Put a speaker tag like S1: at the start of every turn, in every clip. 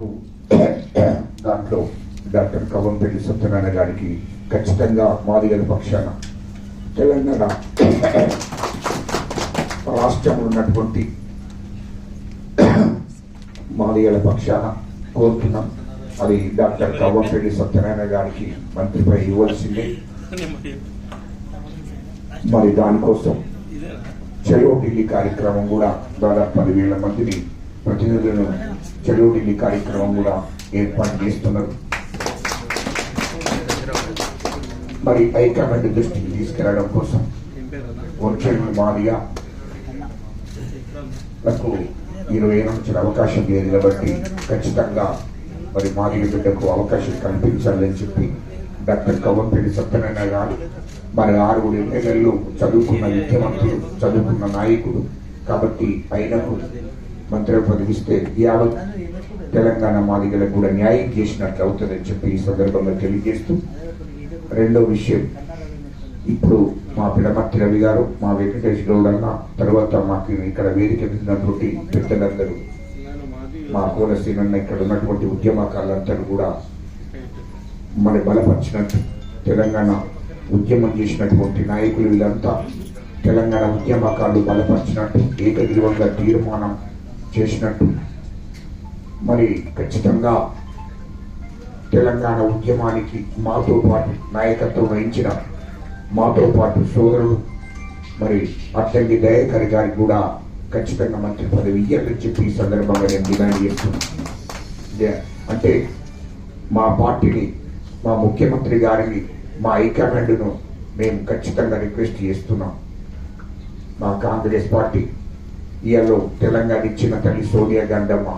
S1: వరకు దాంట్లో డాక్టర్ కవంపల్లి సత్యనారాయణ గారికి ఖచ్చితంగా మాదిగల పక్షాన తెలంగాణ రాష్ట్రంలో ఉన్నటువంటి మాదిగల పక్షాన కోరుతున్నాం. అది డాక్టర్ కవ్వంపల్లి సత్యనారాయణ గారికి మంత్రిపై ఇవ్వాల్సిందే. మరి దానికోసం చెరువు ఢిల్లీ కార్యక్రమం కూడా దాదాపు పదివేల మందిని ప్రతినిధులను చెరువు కార్యక్రమం కూడా ఏర్పాటు చేస్తున్నారు. మరి హైకమాండ్ దృష్టికి తీసుకెళ్ళడం కోసం వర్చువల్ మాదిగా నాకు ఇరవై నుంచి అవకాశం లేదు కాబట్టి ఖచ్చితంగా మరి మాదిగ బిడ్డకు అవకాశం కల్పించాలని చెప్పి డాక్టర్ కవ్వంపేడి సత్యనారాయణ గారు మరి ఆరుగురు ఎమ్మెల్యేలు చదువుకున్న ముఖ్యమంత్రులు చదువుకున్న నాయకుడు కాబట్టి ఆయనకు మంత్రి పదవిస్తే యావత్ తెలంగాణ మాదిగలకు కూడా న్యాయం చేసినట్లు అవుతుందని చెప్పి ఈ సందర్భంగా తెలియజేస్తూ రెండో విషయం. ఇప్పుడు మా పిడమర్తి రవి గారు మా వెంకటేష్ గౌడ్ అన్న తర్వాత మాకు ఇక్కడ వేదిక ఉన్నటువంటి పెద్దలందరూ మా కోనసీనన్న ఇక్కడ ఉన్నటువంటి ఉద్యమకారులందరూ కూడా మరి బలపరిచినట్టు తెలంగాణ ఉద్యమం చేసినటువంటి నాయకులు వీళ్ళంతా తెలంగాణ ఉద్యమకారులు బలపరిచినట్టు ఏకగ్రీవంగా తీర్మానం చేసినట్టు. మరి ఖచ్చితంగా తెలంగాణ ఉద్యమానికి మాతో పాటు నాయకత్వం వహించిన మాతో పాటు సోదరుడు మరి అట్టంగి దయాకర్ గారికి కూడా ఖచ్చితంగా మంత్రి పదవి ఇయ్యాలని చెప్పి ఈ సందర్భంగా నేను డిమాండ్ చేస్తున్నాను. అంటే మా పార్టీని మా ముఖ్యమంత్రి గారిని మా హైకమాండ్ను మేము ఖచ్చితంగా రిక్వెస్ట్ చేస్తున్నాం. మా కాంగ్రెస్ పార్టీ ఇయలో తెలంగాణ ఇచ్చిన తల్లి సోనియా గాంధమ్మ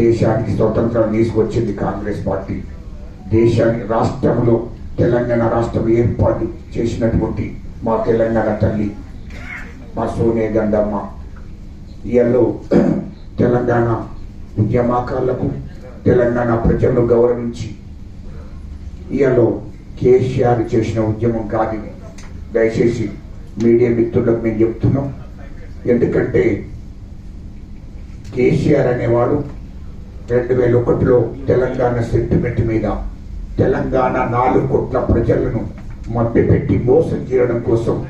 S1: దేశానికి స్వతంత్రం తీసుకొచ్చింది కాంగ్రెస్ పార్టీ. దేశానికి రాష్ట్రంలో తెలంగాణ రాష్ట్రం ఏర్పాటు చేసినటువంటి మా తెలంగాణ తల్లి మా సోనియా గాంధమ్మ. ఇయల్లో తెలంగాణ ఉద్యమకారులకు తెలంగాణ ప్రజలను గౌరవించి ఇయలో కేసీఆర్ చేసిన ఉద్యమం కాదు దయచేసి మీడియా మిత్రులకు మేము చెప్తున్నాం. ఎందుకంటే కేసీఆర్ అనేవాడు రెండు వేల ఒకటిలో తెలంగాణ సెంటిమెంట్ మీద తెలంగాణ నాలుగు కోట్ల ప్రజలను మభ్యపెట్టి మోసం చేయడం కోసం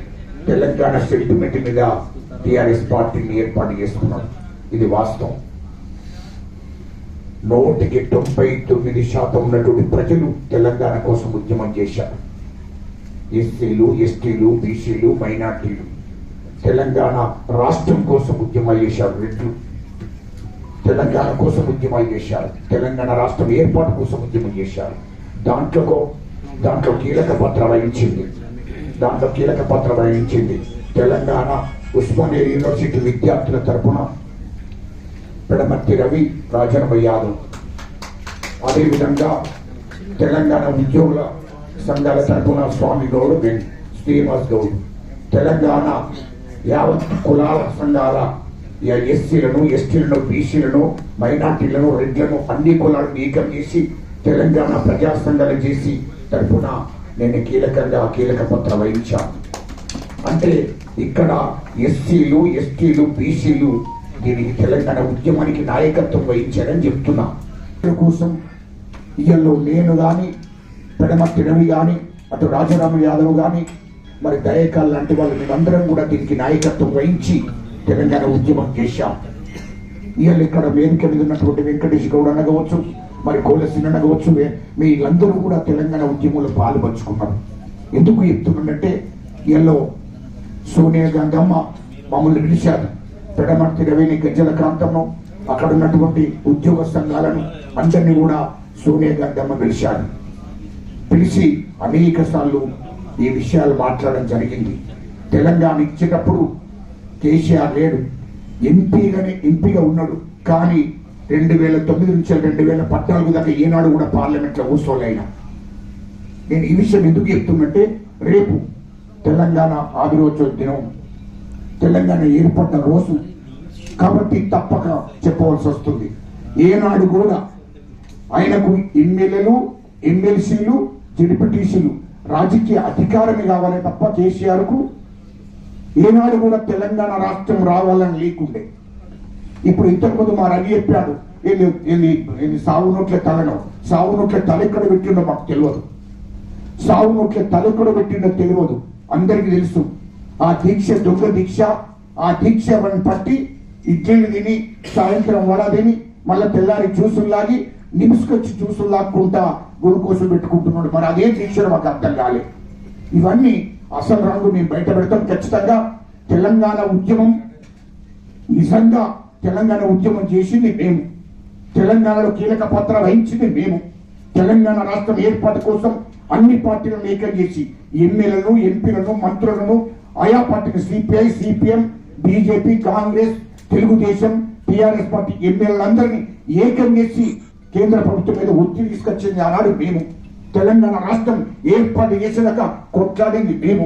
S1: తెలంగాణ సెంటిమెంట్ మీద టిఆర్ఎస్ పార్టీని ఏర్పాటు చేసుకున్నాడు. ఇది వాస్తవం. నూటికి తొంభై తొమ్మిది శాతం ఉన్నటువంటి ప్రజలు తెలంగాణ కోసం ఉద్యమం చేశారు. ఎస్సీలు ఎస్టీలు బీసీలు మైనార్టీలు. తెలంగాణ రాష్ట్రం కోసం ఉద్యమాలు చేశారు రెడ్లు తెలంగాణ కోసం ఉద్యమాలు చేశారు. తెలంగాణ రాష్ట్రం ఏర్పాటు కోసం ఉద్యమం చేశారు. దాంట్లో దాంట్లో కీలక పాత్ర వహించింది. దాంట్లో కీలక పాత్ర వహించింది తెలంగాణ ఉస్మానియా యూనివర్సిటీ విద్యార్థుల తరఫున పెడమర్తి రవి రాజనమ్మ యాదవ్. అదేవిధంగా తెలంగాణ ఉద్యోగుల సంఘాల తరఫున స్వామి గౌడ్ శ్రీనివాస్ గౌడ్. తెలంగాణ యావత్ కులాల సంఘాల యా- ఎస్సీలను ఎస్టీలను బీసీలను మైనార్టీలను రెడ్లను అన్ని కులాలను ఏకం చేసి తెలంగాణ ప్రజా సంఘాలు చేసి తరపున నేను కీలకంగా కీలక పాత్ర వహించాను అంటే ఇక్కడ ఎస్సీలు ఎస్టీలు బీసీలు దీనికి తెలంగాణ ఉద్యమానికి నాయకత్వం వహించారని చెప్తున్నా. కోసం ఇయ్యల్లో నేను కానీ పెడమ తిడవి కానీ అటు రాజారామ యాదవ్ కానీ మరి దయకాల్ లాంటి వాళ్ళు మేమందరం కూడా దీనికి నాయకత్వం వహించి తెలంగాణ ఉద్యమం చేశాం. ఇవాళ ఇక్కడ వేదిక మీద ఉన్నటువంటి వెంకటేష్ గౌడ్ అనగవచ్చు మరి కోలసిన అనగవచ్చు మీరందరూ కూడా తెలంగాణ ఉద్యమంలో పాల్పంచుకున్నారు. ఎందుకు చెప్తున్నానంటే ఇవాళ సోనియా గాంధీ అమ్మ మమ్మల్ని పిలిచారు. పెడమర్తి రవిని గజ్జల ప్రాంతంలో అక్కడ ఉన్నటువంటి ఉద్యోగ సంఘాలను అందరినీ కూడా సోనియా గాంధీ అమ్మ పిలిచారు. పిలిచి అనేక సార్లు ఈ విషయాలు మాట్లాడడం జరిగింది. తెలంగాణ ఇచ్చేటప్పుడు కేసీఆర్ లేడు. ఎంపీగానే ఎంపీగా ఉన్నాడు. కానీ రెండు వేల తొమ్మిది నుంచి రెండు వేల పద్నాలుగు దాకా ఏనాడు కూడా పార్లమెంట్లో కూర్చోలేనా? నేను ఈ విషయం ఎందుకు చెప్తున్నట్టే రేపు తెలంగాణ ఆవిరోత్సవ దినం. తెలంగాణ ఏర్పడిన రోజు. కాబట్టి తప్పక చెప్పవలసి వస్తుంది. ఏనాడు కూడా ఆయనకు ఎమ్మెల్యేలు ఎమ్మెల్సీలు జడిపిటీసీలు రాజకీయ అధికారమే కావాలి తప్ప కేసీఆర్కు ఏనాడు కూడా తెలంగాణ రాష్ట్రం రావాలని లేకుండే. ఇప్పుడు ఇంతకుముందు మా రవి చెప్పాడు వీళ్ళు వీళ్ళు సాగు నోట్ల తలను సాగు నోట్ల తల ఎక్కడ పెట్టిండో మాకు తెలియదు సాగు నోట్ల తల ఎక్కడ పెట్టిండో తెలియదు అందరికీ తెలుసు. ఆ దీక్ష దొంగ దీక్ష ఆ దీక్ష పట్టి ఇడ్లీలు తిని సాయంత్రం వడ తిని మళ్ళీ తెల్లారి జ్యూసులు లాగి నిమిసుకొచ్చి జ్యూసులు లాక్కుంటా కోసం పెట్టుకుంటున్నాడు. మరి అదే దీక్ష మాకు అర్థం కాలే. ఇవన్నీ అసలు రంగు మేము బయట పెడతాం. ఖచ్చితంగా తెలంగాణ ఉద్యమం నిజంగా తెలంగాణ ఉద్యమం చేసింది మేము. తెలంగాణలో కీలక పాత్ర వహించింది మేము. తెలంగాణ రాష్ట్రం ఏర్పాటు కోసం అన్ని పార్టీలను ఏకం చేసి ఎమ్మెల్యేలను ఎంపీలను మంత్రులను ఆయా పార్టీని CPI CPM BJP Congress Telugu Desam TRS party ఎమ్మెల్యేలందరినీ ఏకం చేసి కేంద్ర ప్రభుత్వం మీద ఒత్తిడి తీసుకొచ్చింది ఆనాడు మేము. తెలంగాణ రాష్ట్రం ఏర్పాటు చేసినాక కొట్లాడింది మేము.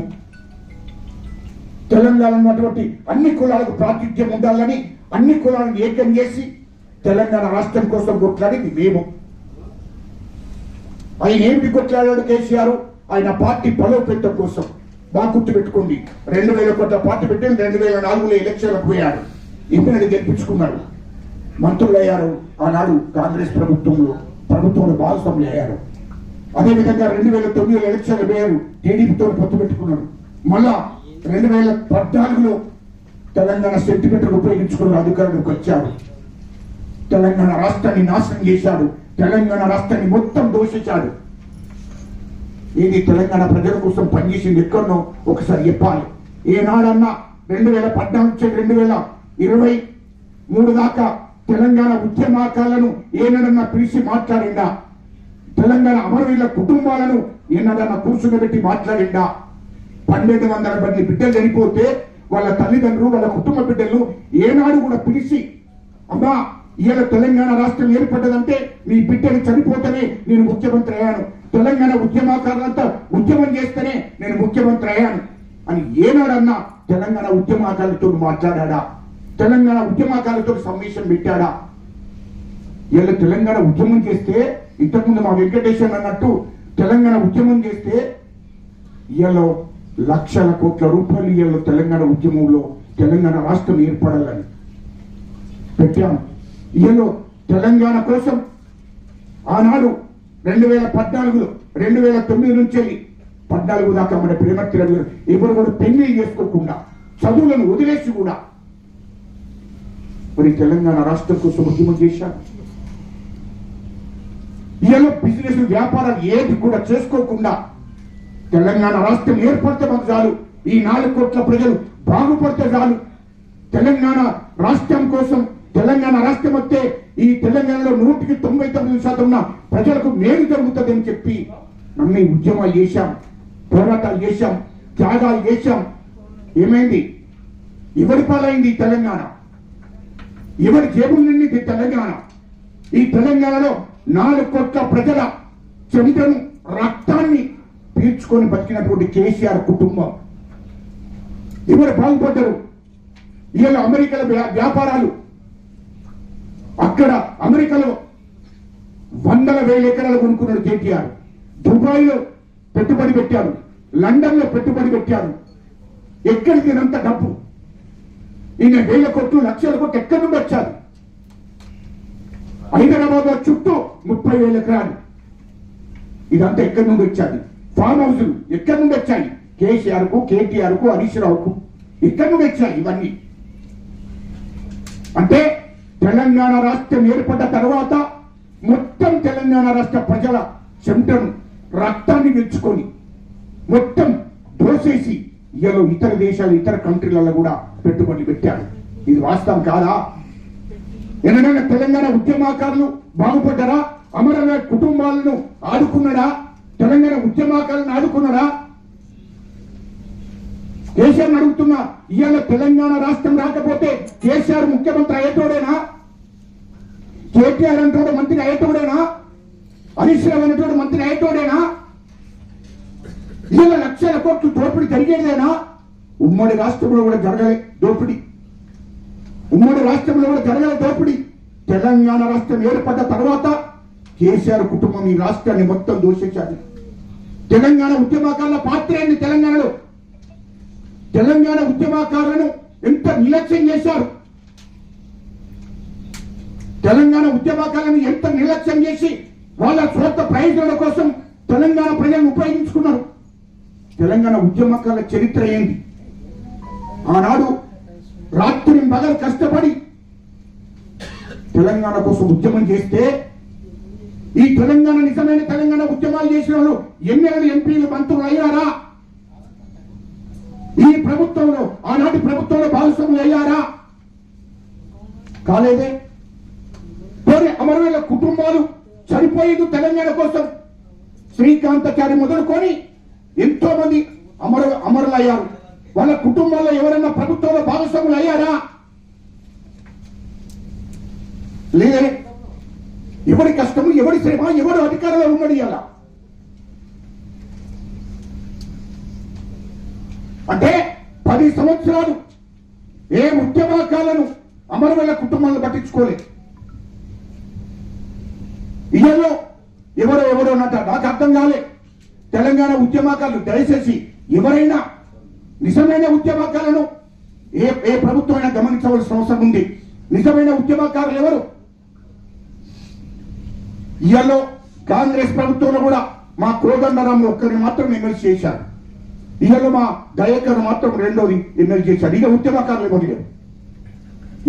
S1: తెలంగాణ ఉన్నటువంటి అన్ని కులాలకు ప్రాతిథ్యం ఉండాలని అన్ని కులాలను ఏకం చేసి తెలంగాణ రాష్ట్రం కోసం కొట్లాడింది మేము. ఆయన ఏమిటి కొట్లాడాడు కేసీఆర్? ఆయన పార్టీ బలోపేతం కోసం. బాగా గుర్తు పెట్టుకోండి. రెండు వేల కొత్త పార్టీ పెట్టి రెండు వేల నాలుగులో ఎలక్షన్లకు పోయాడు. ఇప్పుడు గెలిపించుకున్నాడు. మంత్రులయ్యారు. ఆనాడు కాంగ్రెస్ ప్రభుత్వంలో ప్రభుత్వంలో భాగస్వాములు అయ్యారు. అదేవిధంగా రెండు వేల తొమ్మిదిలో ఎలక్షన్లు పోయారు టీడీపీతో పొత్తు పెట్టుకున్నాడు మళ్ళా రెండు వేల పద్నాలుగులో తెలంగాణ సెంటిమెంట్ ఉపయోగించుకున్న అధికారులకు వచ్చాడు తెలంగాణ రాష్ట్రాన్ని నాశనం చేశాడు తెలంగాణ రాష్ట్రాన్ని మొత్తం దోషించాడు ఇది తెలంగాణ ప్రజల కోసం పనిచేసింది ఎక్కడనో ఒకసారి చెప్పాలి. ఏనాడన్నా రెండు వేల పద్నాలుగు నుంచి రెండు వేల ఇరవై మూడు దాకా తెలంగాణ ఉద్యమాకాలను ఏనాడన్నా పిలిచి మాట్లాడిందా? తెలంగాణ అమరవీరుల కుటుంబాలను ఏనాడన్నా కూర్చుండబెట్టి మాట్లాడిందా? పన్నెండు వందల మంది బిడ్డలు చనిపోతే వాళ్ళ తల్లిదండ్రులు వాళ్ళ కుటుంబ బిడ్డలు ఏనాడు కూడా పిలిచి అమ్మా ఇవాళ తెలంగాణ రాష్ట్రం ఏర్పడ్డదంటే మీ బిడ్డలు చనిపోతేనే నేను ముఖ్యమంత్రి అయ్యాను. తెలంగాణ ఉద్యమకారులంతా ఉద్యమం చేస్తేనే నేను ముఖ్యమంత్రి అయ్యాను. అని ఏనాడన్నా తెలంగాణ ఉద్యమాకారులతో మాట్లాడా తెలంగాణ ఉద్యమకారులతో సమావేశం పెట్టాడా? ఇలా తెలంగాణ ఉద్యమం చేస్తే ఇంతకుముందు మా వెంకటేశ్వర అన్నట్టు తెలంగాణ ఉద్యమం చేస్తే ఇలా లక్షల కోట్ల రూపాయలు ఇలా తెలంగాణ ఉద్యమంలో తెలంగాణ రాష్ట్రం ఏర్పడాలని పెట్టాము ఇలా తెలంగాణ కోసం ఆనాడు రెండు వేల పద్నాలుగులో రెండు వేల తొమ్మిది నుంచి పద్నాలుగు దాకా మన ప్రేమ తిరగలు ఎవరు కూడా పెళ్ళి చేసుకోకుండా చదువులను వదిలేసి కూడా మరి తెలంగాణ రాష్ట్రం కోసం ఉద్యమం చేశారు ఇలా బిజినెస్ వ్యాపారాలు ఏది కూడా చేసుకోకుండా తెలంగాణ రాష్ట్రం ఏర్పడితే మాకు చాలు. ఈ నాలుగు కోట్ల ప్రజలు బాగుపడితే చాలు. తెలంగాణ రాష్ట్రం కోసం తెలంగాణ రాష్ట్రం వస్తే ఈ తెలంగాణలో నూటికి తొంభై తొమ్మిది శాతం ఉన్న ప్రజలకు మేలు జరుగుతుంది అని చెప్పి నమ్మి ఉద్యమాలు చేశాం పోరాటాలు చేశాం త్యాగాలు చేశాం. ఏమైంది? ఎవరి పాలైంది ఈ తెలంగాణ? ఎవరి జేబుల నుండి తెలంగాణ? ఈ తెలంగాణలో నాలుగు కోట్ల ప్రజల చెమటను రక్తాన్ని పీల్చుకొని బతికినటువంటి కేసీఆర్ కుటుంబం. ఎవరు బాగుపడ్డరు? ఇవాళ అమెరికాల వ్యా- వ్యాపారాలు. అక్కడ అమెరికాలో వందల వేల ఎకరాలు కొనుక్కున్నాడు కేటీఆర్. దుబాయ్లో పెట్టుబడి పెట్టారు లండన్లో పెట్టుబడి పెట్టారు ఎక్కడికి అంత డబ్బు? ఈయన వేల కోట్లు లక్షల కోట్లు ఎక్కడి నుండి వచ్చారు? హైదరాబాద్లో చుట్టూ ముప్పై వేల ఎకరాలు ఇదంతా ఎక్కడి నుండి వచ్చాది ఫామ్ హౌసులు ఎక్కడి నుండి వచ్చాయి? కేసీఆర్కు కేటీఆర్కు హరీష్ రావుకు ఎక్కడి నుండి వచ్చాయి ఇవన్నీ? అంటే తెలంగాణ రాష్ట్రం ఏర్పడ్డ తర్వాత మొత్తం తెలంగాణ రాష్ట్ర ప్రజల చెమటను రక్తాన్ని నిలుచుకొని మొత్తం దోసేసి ఇతర దేశాలు ఇతర కంట్రీలలో కూడా పెట్టుబడులు పెట్టారు. ఇది వాస్తవం కాదా? ఎన్నడైనా తెలంగాణ ఉద్యమాకారులు బాగుపడ్డారా? అమరనాథ్ కుటుంబాలను ఆదుకున్నాడా? తెలంగాణ ఉద్యమకారులను ఆదుకున్నాడా? కేసీఆర్ అడుగుతున్నా ఇవాళ తెలంగాణ రాష్ట్రం రాకపోతే కేసీఆర్ ముఖ్యమంత్రి అయ్యేటోడేనా? కేటీఆర్ అంటాడు మంత్రి అయ్యేటోడేనా? హరీష్ రావు అనేటోడు మంత్రి అయ్యేటోడేనా? ఇవాళ లక్షల కోట్లు దోపిడీ జరిగేదేనా? ఉమ్మడి రాష్ట్రంలో కూడా జరగలే దోపిడీ. ఉమ్మడి రాష్ట్రంలో కూడా జరగలే దోపిడీ. తెలంగాణ రాష్ట్రం ఏర్పడ్డ తర్వాత కేసీఆర్ కుటుంబం ఈ రాష్ట్రాన్ని మొత్తం దూషించాలి. తెలంగాణ ఉద్యమకారుల పాత్ర ఏంటి తెలంగాణలో తెలంగాణ ఉద్యమకారులను ఎంత నిర్లక్ష్యం చేశారు? తెలంగాణ ఉద్యమకాలను ఎంత నిర్లక్ష్యం చేసి వాళ్ళ స్వంత ప్రయోజనాల కోసం తెలంగాణ ప్రజలను ఉపయోగించుకున్నారు? తెలంగాణ ఉద్యమకాల చరిత్ర ఏంటి? ఆనాడు రాత్రి పగలు కష్టపడి తెలంగాణ కోసం ఉద్యమం చేస్తే ఈ తెలంగాణ నిజమైన తెలంగాణ ఉద్యమాలు చేసిన వాళ్ళు ఎమ్మెల్యేలు ఎంపీలు మంత్రులు అయ్యారా? ఈ ప్రభుత్వంలో ఆనాటి ప్రభుత్వంలో భాగస్వాములు అయ్యారా? కాలేదే. పోనీ అమరవీరుల కుటుంబాలు చనిపోయేది తెలంగాణ కోసం శ్రీకాంతచారి మొదలుకొని ఎంతో మంది అమర అమరులయ్యారు. వాళ్ళ కుటుంబాల్లో ఎవరైనా ప్రభుత్వంలో భాగస్వాములు అయ్యారా? లేదే ఎవరి కష్టము ఎవరి శ్రమ ఎవరు అధికారంలో ఉన్నది అలా అంటే పది సంవత్సరాలు ఏ ఉద్యమకాలను అమరవీరుల కుటుంబాలను పట్టించుకోలేదు. ఇయ్యలో ఎవరో ఎవరో అన్నట్ట నాకు అర్థం కాలే. తెలంగాణ ఉద్యమకాలు దయచేసి ఎవరైనా నిజమైన ఉద్యమకాలను ఏ ఏ ప్రభుత్వమైనా గమనించవలసిన అవసరం ఉంది. నిజమైన ఉద్యమకారులు ఎవరు? ఇయ్యలో కాంగ్రెస్ ప్రభుత్వంలో కూడా మా కోదండరాంలో ఒక్కరిని మాత్రం ఎమ్మెల్సీ చేశారు. ఇయ్యలో మా దయాకర్ మాత్రం రెండోది ఎమ్మెల్సీ చేశారు. ఇక ఉద్యమకారులు ఎవరు లేరు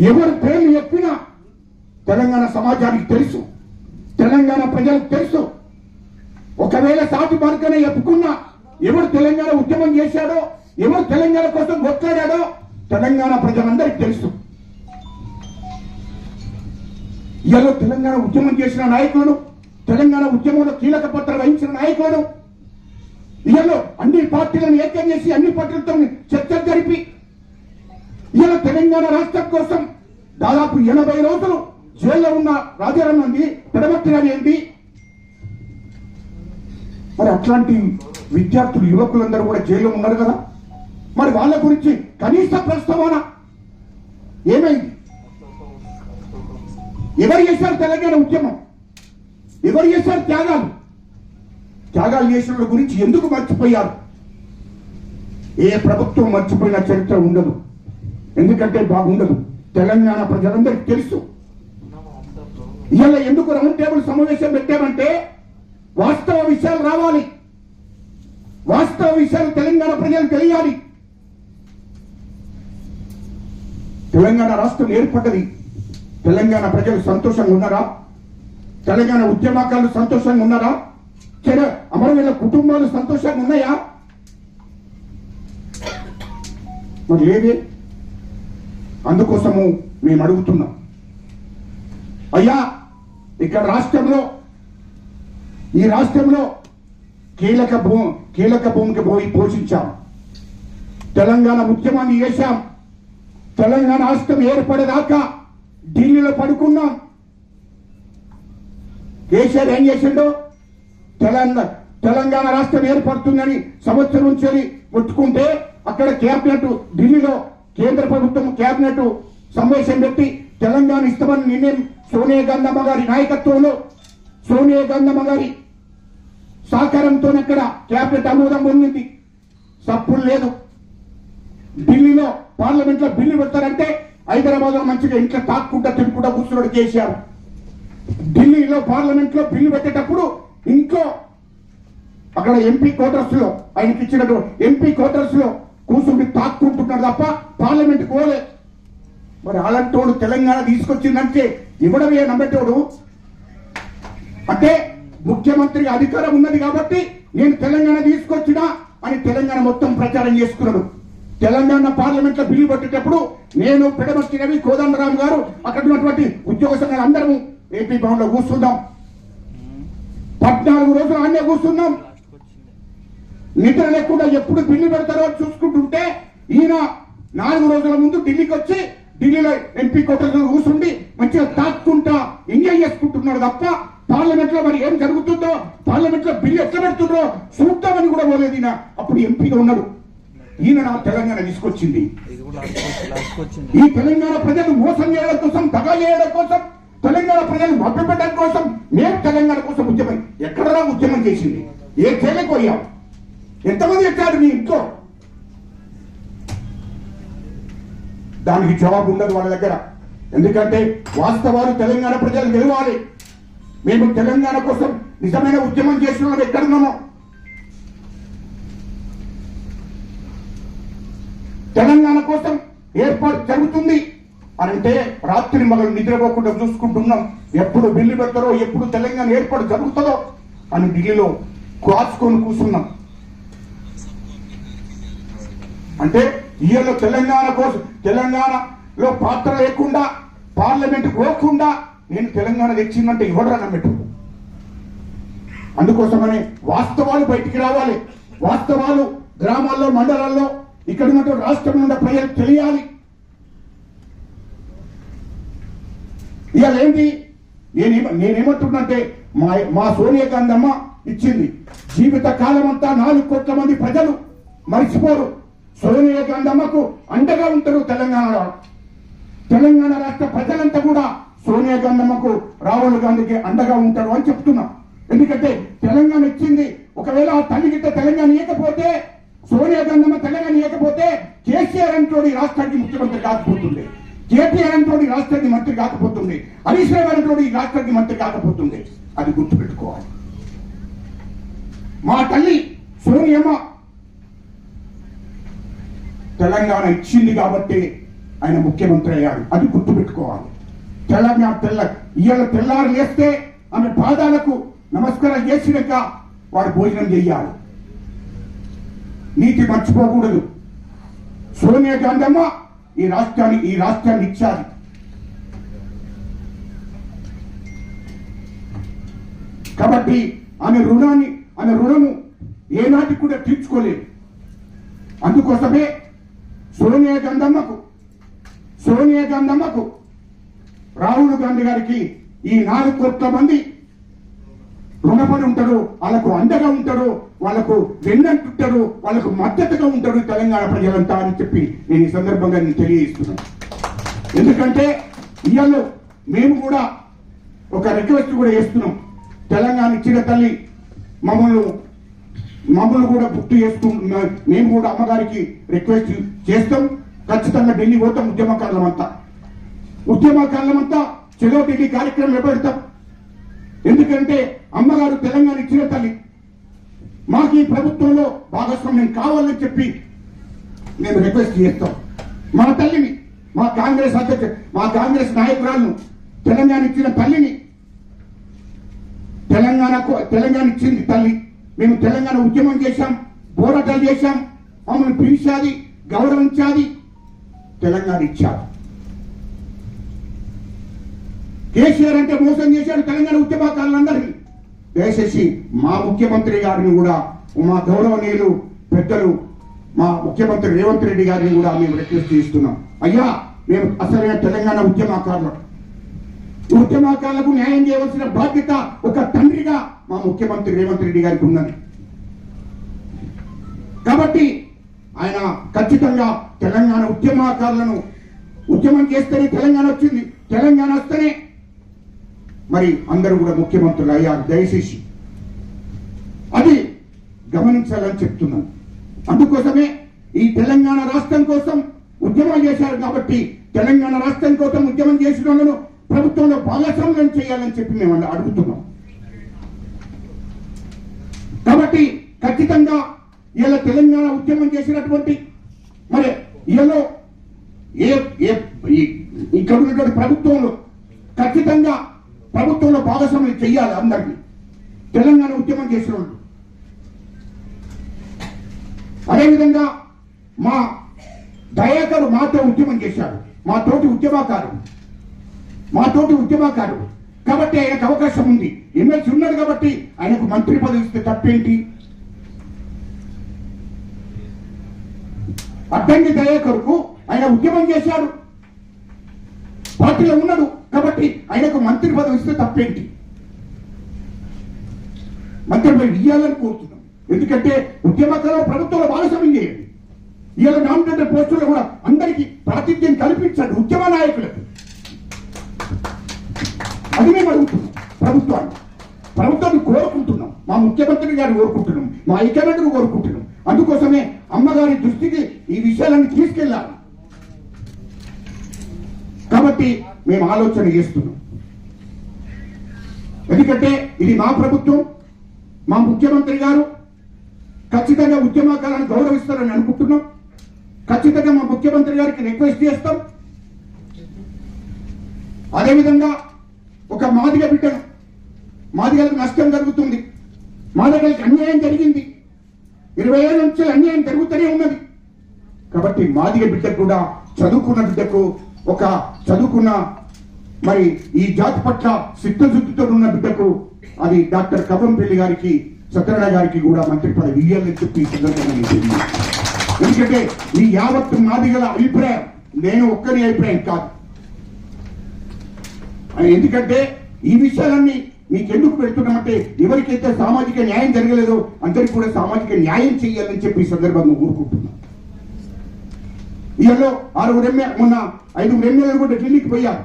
S1: ఎవరు పేర్లు చెప్పినా తెలంగాణ సమాజానికి తెలుసు. తెలంగాణ ప్రజలకు తెలుసు. ఒకవేళ సాటి మార్గనే చెప్పుకున్నా ఎవరు తెలంగాణ ఉద్యమం చేశాడో ఎవరు తెలంగాణ కోసం కొట్లాడాడో తెలంగాణ ప్రజలందరికీ తెలుసు. ఇవాళ తెలంగాణ ఉద్యమం చేసిన నాయకులను తెలంగాణ ఉద్యమంలో కీలక పాత్ర వహించిన నాయకులను ఇవాళ అన్ని పార్టీలను ఏకం చేసి అన్ని పార్టీలతో చర్చలు జరిపి ఇవాళ తెలంగాణ రాష్ట్రం కోసం దాదాపు ఎనభై రోజులు జైల్లో ఉన్న రాజారాం గాంధీ పెడమర్తి గారి ఏంటి? మరి అట్లాంటి విద్యార్థులు యువకులందరూ కూడా జైల్లో ఉన్నారు కదా? మరి వాళ్ళ గురించి కనీస ప్రస్తావన ఏమైంది? ఎవరు చేశారు తెలంగాణ ఉద్యమం? ఎవరు చేశారు త్యాగాలు? త్యాగాలు చేసిన గురించి ఎందుకు మర్చిపోయారు? ఏ ప్రభుత్వం మర్చిపోయిన చరిత్ర ఉండదు. ఎందుకంటే బాగుండదు. తెలంగాణ ప్రజలందరికీ తెలుసు. ఇలా ఎందుకు రౌండ్ టేబుల్ సమావేశం పెట్టామంటే వాస్తవ విషయాలు రావాలి. వాస్తవ విషయాలు తెలంగాణ ప్రజలకు తెలియాలి. తెలంగాణ రాష్ట్రం ఏర్పడ్డది. తెలంగాణ ప్రజలు సంతోషంగా ఉన్నారా? తెలంగాణ ఉద్యమకారులు సంతోషంగా ఉన్నారా? చెర అమరవీళ్ళ కుటుంబాలు సంతోషంగా ఉన్నాయా? మరి లేదే? అందుకోసము మేము అడుగుతున్నాం. అయ్యా ఇక్కడ రాష్ట్రంలో ఈ రాష్ట్రంలో కీలక భూ కీలక భూమికి పోయి పోషించాం. తెలంగాణ ఉద్యమాన్ని చేశాం తెలంగాణ రాష్ట్రం ఏర్పడేదాకా ఢిల్లీలో పడుకున్నాం. కేసీఆర్ ఏం చేసిండు? తెలంగాణ తెలంగాణ రాష్ట్రం ఏర్పడుతుందని సంవత్సరం నుంచి ముట్టుకుంటే అక్కడ కేబినెట్ ఢిల్లీలో కేంద్ర ప్రభుత్వం కేబినెట్ సమావేశం పెట్టి తెలంగాణ ఇస్తామని నిర్ణయం సోనియా గంధమ్మ గారి నాయకత్వంలో సోనియా గంధమ్మ గారి సహకారంతో అక్కడ కేబినెట్ ఆమోదం పొందింది. తప్పులు లేదు. ఢిల్లీలో పార్లమెంట్లో బిల్లు పెడతారంటే హైదరాబాద్లో మంచిగా ఇంట్లో తాక్కుంటా తినుకుంటా కూర్చున్నాడు కేసీఆర్. ఢిల్లీలో పార్లమెంట్లో బిల్లు పెట్టేటప్పుడు ఇంట్లో అక్కడ ఎంపీ క్వార్టర్స్లో ఆయనకి ఇచ్చినట్టు ఎంపీ క్వార్టర్స్లో కూర్చుండి తాక్కుంటున్నాడు తప్ప పార్లమెంట్ పోలే. మరి అలాంటోడు తెలంగాణ తీసుకొచ్చిందంటే ఇవ్వడమే నమ్మటోడు? అంటే ముఖ్యమంత్రికి అధికారం ఉన్నది కాబట్టి నేను తెలంగాణ తీసుకొచ్చినా అని తెలంగాణ మొత్తం ప్రచారం చేసుకున్నాడు. తెలంగాణ పార్లమెంట్లో బిల్లు పెట్టేటప్పుడు నేను పెడమర్తి రవి కోదండరామ్ గారు అక్కడ ఉన్నటువంటి ఉద్యోగ సంఘాలు అందరం ఏపీ భవన్లో కూర్చున్నాం. పద్నాలుగు రోజులు అన్నే కూర్చున్నాం. నిద్ర లేకుండా ఎప్పుడు బిల్లు పెడతారో చూసుకుంటుంటే ఈయన నాలుగు రోజుల ముందు ఢిల్లీకి వచ్చి ఢిల్లీలో ఎంపీ కోటలో కూర్చుండి మంచిగా తాక్కుంటా ఎంజాయ్ చేసుకుంటున్నాడు తప్ప పార్లమెంట్లో మరి ఏం జరుగుతుందో పార్లమెంట్లో బిల్లు ఎట్లా పెడుతుందో చూద్దామని కూడా పోలేదు ఈయన. అప్పుడు ఎంపీగా ఉన్నాడు. ఈయన నా తెలంగాణ తీసుకొచ్చింది. ఈ తెలంగాణ ప్రజలు మోసం చేయడం కోసం దగా చేయడం కోసం తెలంగాణ ప్రజలు మభ్యపెట్టడం కోసం మేము తెలంగాణ కోసం ఉద్యమం ఎక్కడరా ఉద్యమం చేసింది? ఏ చేయలేక పోయాం? ఎంతమంది వచ్చారు మీ ఇంట్లో? దానికి జవాబు ఉండదు వాళ్ళ దగ్గర. ఎందుకంటే వాస్తవాలు తెలంగాణ ప్రజలు గెలవాలి మేము తెలంగాణ కోసం నిజమైన ఉద్యమం చేసిన ఎక్కడున్నామో తెలంగాణ కోసం ఏర్పాటు జరుగుతుంది అని అంటే రాత్రి మగలు నిద్రపోకుండా చూసుకుంటున్నాం. ఎప్పుడు బిల్లు పెడతారో ఎప్పుడు తెలంగాణ ఏర్పాటు జరుగుతుందో అని ఢిల్లీలో కాచుకొని కూర్చున్నాం. అంటే ఈయన తెలంగాణ కోసం తెలంగాణలో పాత్ర లేకుండా పార్లమెంట్ పోకుండా నేను తెలంగాణ తెచ్చిందంటే ఇవ్వడరా నమ్మెట్టు? అందుకోసమని వాస్తవాలు బయటికి రావాలి. వాస్తవాలు గ్రామాల్లో మండలాల్లో ఇక్కడ ఉన్నటువంటి రాష్ట్రంలో ఉన్న ప్రజలకు తెలియాలి. ఇవాళ ఏంటి? నేను నేనేమంటున్నంటే మా మా సోనియా గాంధీ అమ్మ ఇచ్చింది. జీవిత కాలం అంతా నాలుగు కోట్ల మంది ప్రజలు మరిచిపోరు. సోనియా గాంధీ అమ్మకు అండగా ఉంటారు తెలంగాణలో తెలంగాణ రాష్ట్ర ప్రజలంతా కూడా సోనియా గాంధీ అమ్మకు రాహుల్ గాంధీకి అండగా ఉంటారు అని చెప్తున్నా. ఎందుకంటే తెలంగాణ ఇచ్చింది. ఒకవేళ ఆ తల్లి గిట్ట తెలంగాణ ఇవ్వకపోతే సోనియా గాంధీ తెలంగాణ ఇవ్వకపోతే కేసీఆర్ అంటోడి రాష్ట్రానికి ముఖ్యమంత్రి కాకపోతుంది కేటీఆర్ అంటోడి రాష్ట్రానికి మంత్రి కాకపోతుంది హరీష్ రావు అంటోడి రాష్ట్రానికి మంత్రి కాకపోతుంది అది గుర్తుపెట్టుకోవాలి. మా తల్లి సోనియమ్మ తెలంగాణ ఇచ్చింది కాబట్టి ఆయన ముఖ్యమంత్రి అయ్యాడు. అది గుర్తుపెట్టుకోవాలి. తెలంగాణ తెల్ల ఇవాళ తెల్లారు లేస్తే ఆమె పాదాలకు నమస్కారం చేసినాక వాడు భోజనం చెయ్యాలి నీతి మర్చిపోకూడదు. సోనియా గాంధీ అమ్మ ఈ రాష్ట్రాన్ని ఈ రాష్ట్రాన్ని ఇచ్చారు. కాబట్టి ఆమె రుణాన్ని ఆమె రుణము ఏనాటికి కూడా తీర్చుకోలేదు. అందుకోసమే సోనియా గాంధమ్మకు సోనియా గాంధమ్మకు రాహుల్ గాంధీ గారికి ఈ నాలుగు కోట్ల మంది రుణపడి ఉంటాడు వాళ్ళకు అండగా ఉంటాడు వాళ్ళకు వెన్నంటుంటాడు వాళ్ళకు మద్దతుగా ఉంటాడు తెలంగాణ ప్రజలంతా అని చెప్పి నేను ఈ సందర్భంగా నేను తెలియజేస్తున్నాను. ఎందుకంటే ఇవాళ మేము కూడా ఒక రిక్వెస్ట్ కూడా చేస్తున్నాం. తెలంగాణ ఇచ్చిన తల్లి మమ్మల్ని మమ్మల్ని కూడా గుర్తు చేసుకుంటున్నా మేము కూడా అమ్మగారికి రిక్వెస్ట్ చేస్తాం. ఖచ్చితంగా ఢిల్లీ పోతాం ఉద్యమకాలం అంతా. ఉద్యమకాలం అంతా చెలో ఢిల్లీ కార్యక్రమం పెడతాం? ఎందుకంటే అమ్మగారు తెలంగాణ ఇచ్చిన తల్లి. మాకు ఈ ప్రభుత్వంలో భాగస్వామ్యం కావాలని చెప్పి మేము రిక్వెస్ట్ చేస్తాం. మా తల్లిని మా కాంగ్రెస్ అధ్యక్ష మా కాంగ్రెస్ నాయకురాలను తెలంగాణ ఇచ్చిన తల్లిని తెలంగాణకు తెలంగాణ ఇచ్చింది తల్లి. మేము తెలంగాణ ఉద్యమం చేశాం పోరాటాలు చేశాం మమ్మల్ని పిలిచాది గౌరవించాది తెలంగాణ ఇచ్చారు. కేసీఆర్ అంటే మోసం చేశాడు తెలంగాణ ఉద్యమకారులందరినీ దయచేసి మా ముఖ్యమంత్రి గారిని కూడా మా గౌరవనీయులు పెద్దలు మా ముఖ్యమంత్రి రేవంత్ రెడ్డి గారిని కూడా మేము రిక్వెస్ట్ చేస్తున్నాం. అయ్యా మేము అసలైన తెలంగాణ ఉద్యమకారులు. ఉద్యమకారులకు న్యాయం చేయవలసిన బాధ్యత ఒక తండ్రిగా మా ముఖ్యమంత్రి రేవంత్ రెడ్డి గారికి ఉన్నది. కాబట్టి ఆయన ఖచ్చితంగా తెలంగాణ ఉద్యమకారులను ఉద్యమం చేస్తేనే తెలంగాణ వచ్చింది తెలంగాణ వస్తేనే మరి అందరూ కూడా ముఖ్యమంత్రులు అయ్యారు దయచేసి. అది గమనించాలని చెప్తున్నాను. అందుకోసమే ఈ తెలంగాణ రాష్ట్రం కోసం ఉద్యమం చేశారు కాబట్టి తెలంగాణ రాష్ట్రం కోసం ఉద్యమం చేసిన వాళ్ళను ప్రభుత్వంలో భాగస్వామ్యం చేయాలని చెప్పి మేము అడుగుతున్నాం. కాబట్టి ఖచ్చితంగా ఇలా తెలంగాణ ఉద్యమం చేసినటువంటి మరి ఇలా ఏ ఈ- ఇక్కడ ఉన్నటువంటి ప్రభుత్వంలో ఖచ్చితంగా ప్రభుత్వంలో భాగస్వామ్యం చెయ్యాలి అందరినీ. తెలంగాణ ఉద్యమం చేసిన వాళ్ళు అదేవిధంగా మా దయాకరు మాతో ఉద్యమం చేశాడు. మా తోటి ఉద్యమకారుడు మా తోటి ఉద్యమకారుడు కాబట్టి ఆయనకు అవకాశం ఉంది. ఎమ్మెల్సీ ఉన్నాడు కాబట్టి ఆయనకు మంత్రి పదవి ఇస్తే తప్పేంటి? అడ్డంకి దయాకరుకు ఆయన ఉద్యమం చేశాడు. పార్టీలో ఉన్నాడు కాబట్టి ఆయనకు మంత్రి పదవి ఇస్తే తప్పేంటి? మంత్రి పదవి ఇవ్వాలని కోరుతున్నాం. ఎందుకంటే ఉద్యమకాల ప్రభుత్వంలో భాగస్వామ్యం చేయండి. ఇవాళ నామినేటెడ్ పోస్టులు కూడా అందరికీ ప్రాతిథ్యం కల్పించండి ఉద్యమ నాయకులకు. అది మేము అడుగుతున్నాం ప్రభుత్వాన్ని. ప్రభుత్వాన్ని కోరుకుంటున్నాం. మా ముఖ్యమంత్రి గారిని కోరుకుంటున్నాం. మా ఐక్యమంత్రిని కోరుకుంటున్నాం. అందుకోసమే అమ్మగారి దృష్టికి ఈ విషయాలను తీసుకెళ్ళాలి. కాబట్టి మేము ఆలోచన చేస్తున్నాం. ఎందుకంటే ఇది మా ప్రభుత్వం మా ముఖ్యమంత్రి గారు ఖచ్చితంగా ఉద్యమకాలను గౌరవిస్తారని అనుకుంటున్నాం. ఖచ్చితంగా మా ముఖ్యమంత్రి గారికి రిక్వెస్ట్ చేస్తాం. అదేవిధంగా ఒక మాదిగ బిడ్డను మాదిగలకు నష్టం జరుగుతుంది. మాదిగలకు అన్యాయం జరిగింది. ఇరవై ఏళ్ళ నుంచి అన్యాయం జరుగుతూనే ఉన్నది. కాబట్టి మాదిగ బిడ్డకు కూడా చదువుకున్న బిడ్డకు ఒక చదువుకున్న మరి ఈ జాతి పట్ల సిద్ధశుద్ధితో ఉన్న బిడ్డకు అది డాక్టర్ కవంపల్లి గారికి సత్యనారాయణ గారికి కూడా మంత్రి పదవి ఇయ్యాలని చెప్పి ఈ సందర్భంగా ఎందుకంటే ఈ యావత్ మాదిగల అభిప్రాయం నేను ఒక్కరి అభిప్రాయం కాదు. ఎందుకంటే ఈ విషయాలన్నీ మీకు ఎందుకు పెడుతున్నామంటే ఎవరికైతే సామాజిక న్యాయం జరగలేదో అందరికి కూడా సామాజిక న్యాయం చేయాలని చెప్పి ఈ సందర్భంగా కోరుకుంటున్నాను ఇవాళ ఆరుగురు ఎమ్మె మొన్న ఐదుగురు ఎమ్మెల్యేలు కూడా ఢిల్లీకి పోయారు.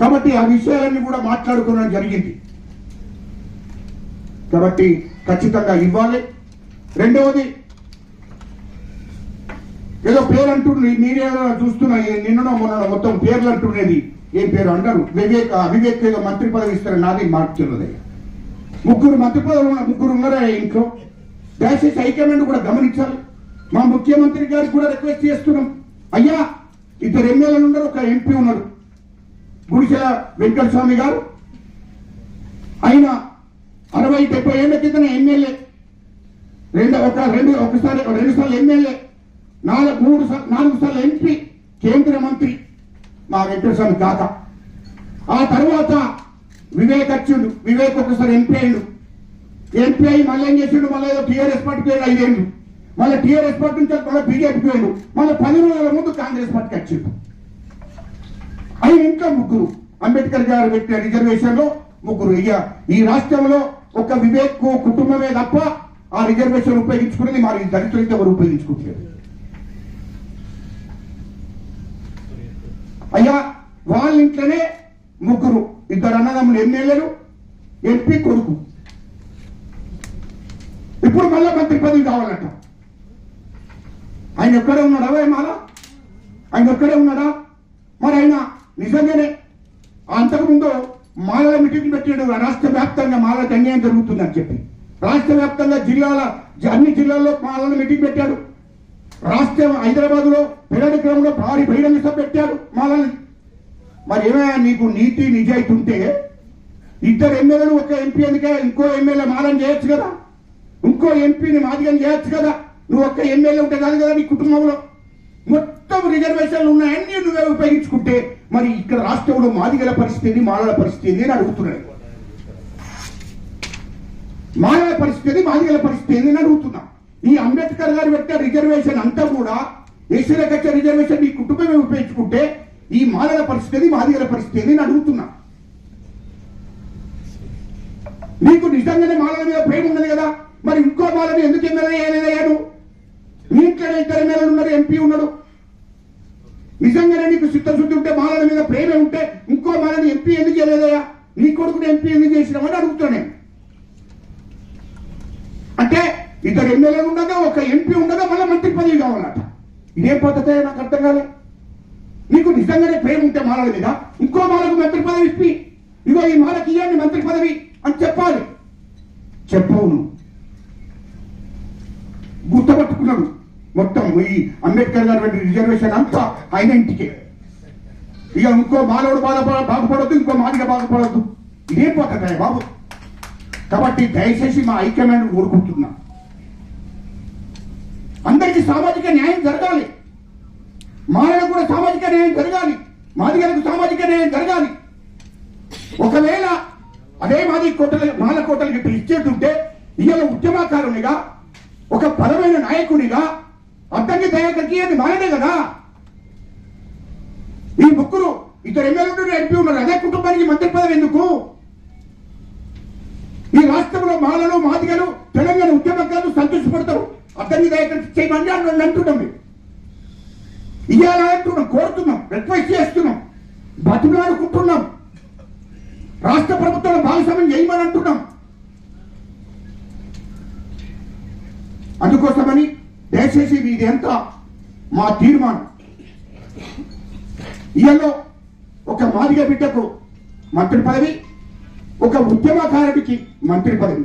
S1: కాబట్టి ఆ విషయాలన్నీ కూడా మాట్లాడుకోవడం జరిగింది. కాబట్టి ఖచ్చితంగా ఇవ్వాలి. రెండవది ఏదో పేరు అంటుండ్రు మీరేదో చూస్తున్నా నిన్ననో మొన్న మొత్తం పేర్లు అంటుండేది ఏం పేరు అంటారు? వివేక అవివేక్ ఏదో మంత్రి పదవి ఇస్తారని నాది మార్చున్నది ముగ్గురు మంత్రి పదవులు ముగ్గురు ఉన్నారా ఇంట్లో? దయచేసి హైకమాండ్ కూడా గమనించాలి. మా ముఖ్యమంత్రి గారికి కూడా రిక్వెస్ట్ చేస్తున్నాం. అయ్యా ఇద్దరు ఎమ్మెల్యేలు ఉన్నారు ఒక ఎంపీ ఉన్నారు గుడిసెల వెంకట స్వామి గారు. ఆయన అరవై డెబ్బై ఏళ్ళ క్రితం ఎమ్మెల్యే. రెండు ఒక రెండు ఒకసారి రెండు సార్లు ఎమ్మెల్యే. నాలుగు మూడు సార్లు నాలుగు సార్లు ఎంపీ కేంద్ర మంత్రి. మా వెంకటస్వామి కాక ఆ తర్వాత వివేక్ వచ్చిండు. వివేక్ ఒకసారి ఎంపీ అయిండు. ఎంపీ అయ్యి మళ్ళీ ఏం చేసిండు? మళ్ళీ ఏదో టీఆర్ఎస్ పార్టీకి ఐదేళ్ళు. మళ్ళీ టీఆర్ఎస్ పార్టీ నుంచి మళ్ళీ బీజేపీకి వెళ్ళి మళ్ళీ పది రోజుల ముందు కాంగ్రెస్ పార్టీకి వచ్చిండు. ఆయన ఇంకా ముగ్గురు. అంబేద్కర్ గారు పెట్టిన రిజర్వేషన్లో ముగ్గురు. ఇక ఈ రాష్ట్రంలో ఒక వివేక్ కుటుంబమే తప్ప ఆ రిజర్వేషన్ ఉపయోగించుకునేది మరి దళితులైతే ఎవరు ఉపయోగించుకుంటారు అయ్యా వాళ్ళ ఇంట్లోనే ముగ్గురు. ఇద్దరు అన్నదమ్ములు ఎమ్మెల్యేలు ఎంపీ కొడుకు. ఇప్పుడు మళ్ళా మంత్రి పదవి కావాలట. ఆయన ఎక్కడే ఉన్నాడా అవే మాల? ఆయన ఎక్కడే ఉన్నాడా? మరి ఆయన నిజంగానే అంతకుముందు మాలల మీటింగ్ పెట్టాడు రాష్ట్ర వ్యాప్తంగా మాలకు అన్యాయం జరుగుతుందని చెప్పి. రాష్ట్ర వ్యాప్తంగా జిల్లాల అన్ని జిల్లాల్లో మాలల మీటింగ్ పెట్టాడు. రాష్ట్రం హైదరాబాద్లో పెరడిగ్రామంలో భారీ బహిరంగ సభ పెట్టాడు మాలని. మరి ఏమైనా నీకు నీతి నిజాయితీ ఉంటే ఇద్దరు ఎమ్మెల్యేలు ఒక ఎంపీ ఎందుకే ఇంకో ఎమ్మెల్యే మాలని చేయొచ్చు కదా? ఇంకో ఎంపీని మాదిగం చేయొచ్చు కదా? నువ్వు ఒక్క ఎమ్మెల్యే ఉంటే కాదు కదా నీ కుటుంబంలో? మొత్తం రిజర్వేషన్లు ఉన్నాయన్నీ నువ్వే ఉపయోగించుకుంటే మరి ఇక్కడ రాష్ట్రంలో మాదిగల పరిస్థితి మాలల పరిస్థితి అని అడుగుతున్నాను మాలల పరిస్థితి మాదిగల పరిస్థితి అని అడుగుతున్నా. ఈ అంబేద్కర్ గారు పెట్టిన రిజర్వేషన్ అంతా కూడా ఎస్సీలకు రిజర్వేషన్ నీ కుటుంబమే ఉపయోగించుకుంటే ఈ మాలల పరిస్థితి మాదిగల పరిస్థితి అని అడుగుతున్నా. నీకు నిజంగానే మాలల మీద ప్రేమ ఉన్నది కదా? మరి ఇంకో మాలని ఎందుకు ఎమ్మెల్యే చేయలేదయ్యాడు నీ ఇంట్లో ఇద్దరు ఎమ్మెల్యేలు ఉన్నారు ఎంపీ ఉన్నాడు. నిజంగానే నీకు చిత్తశుద్ధి ఉంటే మాలల మీద ప్రేమ ఉంటే ఇంకో మాలని ఎంపీ ఎందుకు చేయలేదయ్యా? నీ కొడుకుని ఎంపీ ఎందుకు చేసినామని అడుగుతాను అంటే ఇద్దరు ఎమ్మెల్యేలు ఉండగా ఒక ఎంపీ ఉండగా మళ్ళీ మంత్రి పదవి కావాలట. ఇదే పద్ధతి నాకు అర్థం కాలే. నీకు నిజంగానే ప్రేమ ఉంటే మాలల మీద ఇంకో మాలకు మంత్రి పదవి ఇప్పి. ఇగో ఈ మాలకి ఇవ్వండి మంత్రి పదవి అని చెప్పాలి. చెప్పవు నువ్వు గుర్తుపట్టుకున్నాడు మొత్తం ఈ అంబేద్కర్ గారు రిజర్వేషన్ అంతా ఆయన ఇంటికే. ఇక ఇంకో మానవుడు బాధపడ బాగుపడద్దు ఇంకో మాదిగా బాగుపడద్దు. ఇదేం పోతాయి బాబు? కాబట్టి దయచేసి మా ఐక్యమైన కోరుకుంటున్నా అందరికీ సామాజిక న్యాయం జరగాలి. మాలకు కూడా సామాజిక న్యాయం జరగాలి. మాదిగలకు సామాజిక న్యాయం జరగాలి. ఒకవేళ అదే మాది కోటల మాల కోటలకి ఇట్లా ఇచ్చేటుంటే ఇవాళ ఉద్యమకారునిగా ఒక బలమైన నాయకునిగా అద్దంకి దయాకర్కి అది మాలనే కదా. ఈ ముగ్గురు ఇద్దరు ఎమ్మెల్యేలు ఎంపీ ఉన్నారు. అదే కుటుంబానికి మంత్రి పదవి ఎందుకు? ఈ రాష్ట్రంలో మాలలు మాదిగలు తెలంగాణ ఉద్యమకాలు సంతోషపడతారు. అద్దంకి దయాకర్ చేయమని అని అంటున్నాం మేము. ఇవాళ అంటున్నాం కోరుతున్నాం రిక్వెస్ట్ చేస్తున్నాం. బతిమలాడుకుంటున్నాం. రాష్ట్ర ప్రభుత్వం భాగస్వామ్యం చేయమని అంటున్నాం. అందుకోసమని దయచేసి ఇది ఎంత? మా తీర్మానం. ఇయలో ఒక మాదిగ బిడ్డకు మంత్రి పదవి ఒక ఉద్యమకారుడికి మంత్రి పదవి.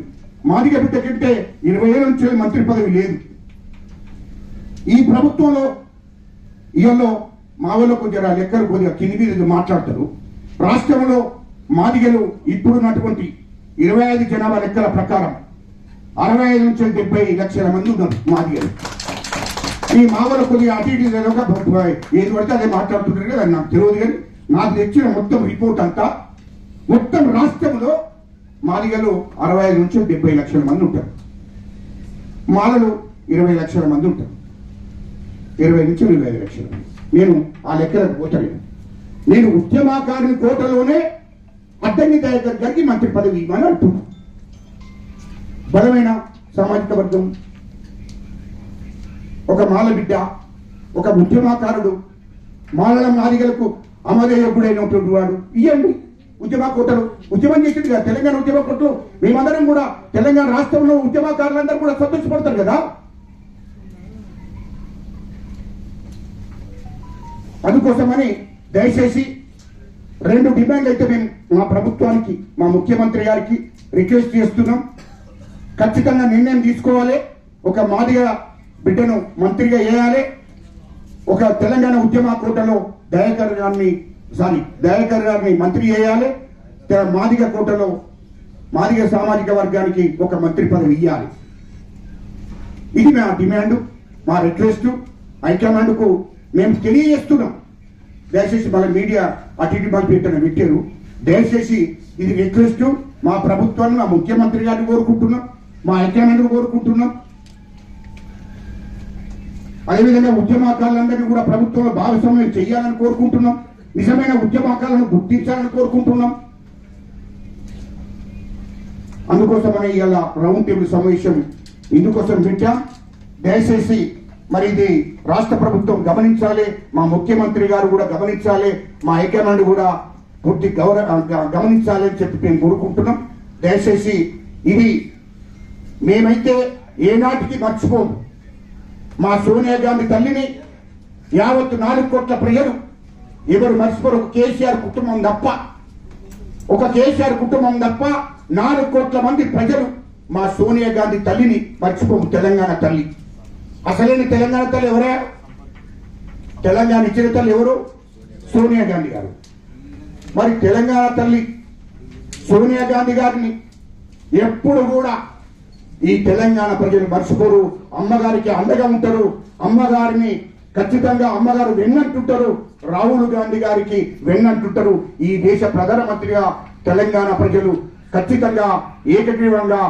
S1: మాదిగ బిడ్డ కంటే ఇరవై ఏళ్ళ నుంచి మంత్రి పదవి లేదు. ఈ ప్రభుత్వంలో ఇయల్లో మా వాళ్ళకు కొంచెం లెక్కలు కొద్దిగా కింది మీద మాట్లాడతారు. రాష్ట్రంలో మాదిగలు ఇప్పుడున్నటువంటి ఇరవై ఐదు జనాభా లెక్కల ప్రకారం అరవై ఐదు నుంచి డెబ్బై లక్షల మంది ఉన్నారు మాదిగలు. ఈ మామూలు కొద్దిగా అటు ఇటు ఏది పడితే అదే మాట్లాడుతుంటారు కదా నాకు తెలియదు కానీ నాకు తెచ్చిన మొత్తం రిపోర్ట్ అంతా మొత్తం రాష్ట్రంలో మాదిగలు అరవై ఐదు నుంచి డెబ్బై లక్షల మంది ఉంటారు. మాలలు ఇరవై లక్షల మంది ఉంటారు. ఇరవై నుంచి ఇరవై ఐదు లక్షల మంది. నేను ఆ లెక్కలకు పోతలేను. నేను ఉద్యమకారుని కోటలోనే అడ్డంగి దయాకర్ గారికి మంత్రి పదవి ఇవ్వని అంటున్నాను బలమైన సామాజిక వర్గం ఒక మాల బిడ్డ ఒక ఉద్యమకారుడు మాలల మాదిగలకు అమరయోగుడైనటువంటి వాడు. ఇవ్వండి ఉద్యమ కోటలు ఉద్యమం చేసింది కదా తెలంగాణ ఉద్యమ కోటలు మేమందరం కూడా తెలంగాణ రాష్ట్రంలో ఉద్యమకారులందరూ కూడా సంతోషపడతారు కదా? అందుకోసమని దయచేసి రెండు డిమాండ్లు అయితే మేము మా ప్రభుత్వానికి మా ముఖ్యమంత్రి గారికి రిక్వెస్ట్ చేస్తున్నాం. ఖచ్చితంగా నిర్ణయం తీసుకోవాలి. ఒక మాదిగా బిడ్డను మంత్రిగా వేయాలి ఒక తెలంగాణ ఉద్యమ కోటలో దయాకర్ గారిని సారీ దయాకర్ గారిని మంత్రి చేయాలి? మాదిగ కోటలో మాదిగ సామాజిక వర్గానికి ఒక మంత్రి పదవి ఇవ్వాలి ఇది మా డిమాండ్ మా రిక్వెస్ట్. హైకమాండ్కు మేము తెలియజేస్తున్నాం. దయచేసి మన మీడియా అటు ఇటు మాకు పెట్టారు. దయచేసి ఇది రిక్వెస్ట్. మా ప్రభుత్వాన్ని మా ముఖ్యమంత్రి గారిని కోరుకుంటున్నాం. మా హైకమాండ్ కోరుకుంటున్నాం. అదేవిధంగా ఉద్యమకారులందరినీ కూడా ప్రభుత్వంలో భాగస్వామ్యం చేయాలని కోరుకుంటున్నాం. నిజమైన ఉద్యమకాలను గుర్తించాలని కోరుకుంటున్నాం. అందుకోసమనే ఇవాళ రౌండ్ టేబుల్ సమావేశం ఇందుకోసం పెట్టాం. దయచేసి మరి ఇది రాష్ట్ర ప్రభుత్వం గమనించాలి మా ముఖ్యమంత్రి గారు కూడా గమనించాలి మా హైకమాండ్ కూడా పూర్తి గౌరవ గమనించాలి అని చెప్పి మేము కోరుకుంటున్నాం. దయచేసి ఇది మేమైతే ఏనాటికి మర్చిపోము. మా సోనియా గాంధీ తల్లిని యావత్ నాలుగు కోట్ల ప్రజలు ఎవరు మర్చిపోరు ఒక కేసీఆర్ కుటుంబం తప్ప. ఒక కేసీఆర్ కుటుంబం తప్ప నాలుగు కోట్ల మంది ప్రజలు మా సోనియా గాంధీ తల్లిని మర్చిపోము తెలంగాణ తల్లి. అసలైన తెలంగాణ తల్లి ఎవరే? తెలంగాణ ఇచ్చిన తల్లి ఎవరు? సోనియా గాంధీ గారు. మరి తెలంగాణ తల్లి సోనియా గాంధీ గారిని ఎప్పుడు కూడా ఈ తెలంగాణ ప్రజలు మర్చిపోరు. అమ్మగారికి అండగా ఉంటారు. అమ్మగారిని ఖచ్చితంగా అమ్మగారు వెన్నంటుంటారు. రాహుల్ గాంధీ గారికి వెన్నంటుంటారు. ఈ దేశ ప్రధానమంత్రిగా తెలంగాణ ప్రజలు ఖచ్చితంగా ఏకగ్రీవంగా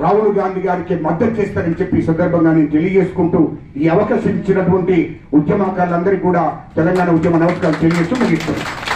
S1: రాహుల్ గాంధీ గారికి మద్దతు చేస్తారని చెప్పి సందర్భంగా నేను తెలియజేసుకుంటూ ఈ అవకాశం ఇచ్చినటువంటి ఉద్యమకారులందరికీ కూడా తెలంగాణ ఉద్యమ నమస్కారం తెలియజేస్తూ ముగిస్తున్నాను.